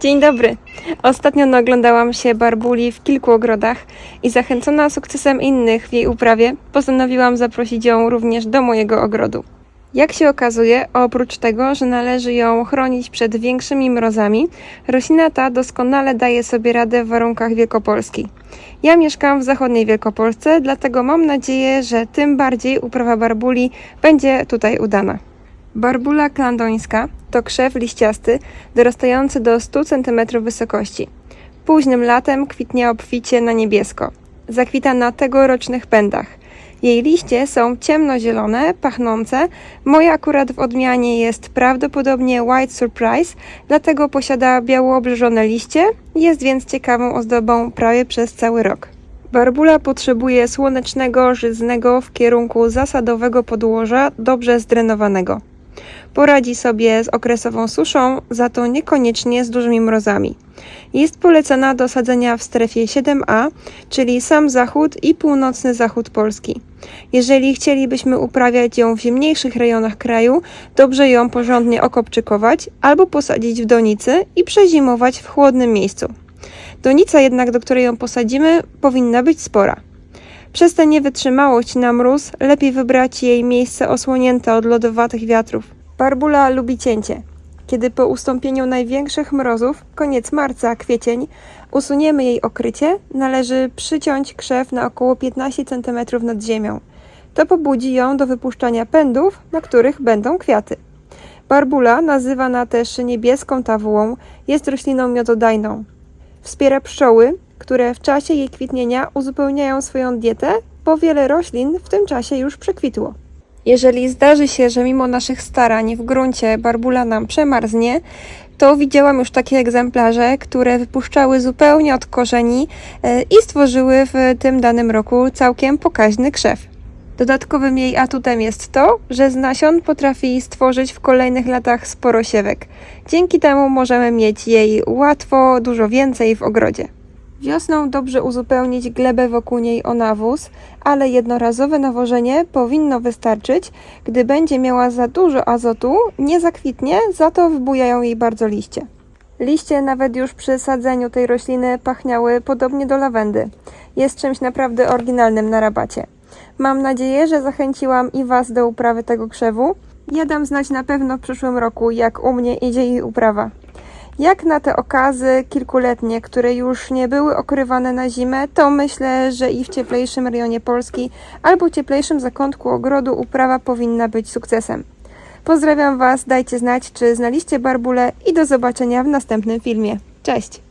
Dzień dobry. Ostatnio naoglądałam się barbuli w kilku ogrodach i zachęcona sukcesem innych w jej uprawie, postanowiłam zaprosić ją również do mojego ogrodu. Jak się okazuje, oprócz tego, że należy ją chronić przed większymi mrozami, roślina ta doskonale daje sobie radę w warunkach Wielkopolski. Ja mieszkam w zachodniej Wielkopolsce, dlatego mam nadzieję, że tym bardziej uprawa barbuli będzie tutaj udana. Barbula klandońska to krzew liściasty dorastający do 100 cm wysokości. Późnym latem kwitnie obficie na niebiesko. Zakwita na tegorocznych pędach. Jej liście są ciemnozielone, pachnące. Moja akurat w odmianie jest prawdopodobnie White Surprise, dlatego posiada biało obrzeżone liście, jest więc ciekawą ozdobą prawie przez cały rok. Barbula potrzebuje słonecznego, żyznego w kierunku zasadowego podłoża, dobrze zdrenowanego. Poradzi sobie z okresową suszą, za to niekoniecznie z dużymi mrozami. Jest polecana do sadzenia w strefie 7a, czyli sam zachód i północny zachód Polski. Jeżeli chcielibyśmy uprawiać ją w zimniejszych rejonach kraju, dobrze ją porządnie okopczykować albo posadzić w donicy i przezimować w chłodnym miejscu. Donica jednak, do której ją posadzimy, powinna być spora. Przez tę niewytrzymałość na mróz lepiej wybrać jej miejsce osłonięte od lodowatych wiatrów. Barbula lubi cięcie. Kiedy po ustąpieniu największych mrozów, koniec marca, kwiecień, usuniemy jej okrycie, należy przyciąć krzew na około 15 cm nad ziemią. To pobudzi ją do wypuszczania pędów, na których będą kwiaty. Barbula, nazywana też niebieską tawułą, jest rośliną miododajną. Wspiera pszczoły, które w czasie jej kwitnienia uzupełniają swoją dietę, bo wiele roślin w tym czasie już przekwitło. Jeżeli zdarzy się, że mimo naszych starań w gruncie barbula nam przemarznie, to widziałam już takie egzemplarze, które wypuszczały zupełnie od korzeni e, i stworzyły w tym danym roku całkiem pokaźny krzew. Dodatkowym jej atutem jest to, że z nasion potrafi stworzyć w kolejnych latach sporo siewek. Dzięki temu możemy mieć jej łatwo dużo więcej w ogrodzie. Wiosną dobrze uzupełnić glebę wokół niej o nawóz, ale jednorazowe nawożenie powinno wystarczyć. Gdy będzie miała za dużo azotu, nie zakwitnie, za to wbujają jej bardzo liście. Liście nawet już przy sadzeniu tej rośliny pachniały podobnie do lawendy. Jest czymś naprawdę oryginalnym na rabacie. Mam nadzieję, że zachęciłam i Was do uprawy tego krzewu. Ja dam znać na pewno w przyszłym roku, jak u mnie idzie jej uprawa. Jak na te okazy kilkuletnie, które już nie były okrywane na zimę, to myślę, że i w cieplejszym rejonie Polski albo cieplejszym zakątku ogrodu uprawa powinna być sukcesem. Pozdrawiam Was, dajcie znać, czy znaliście barbulę i do zobaczenia w następnym filmie. Cześć!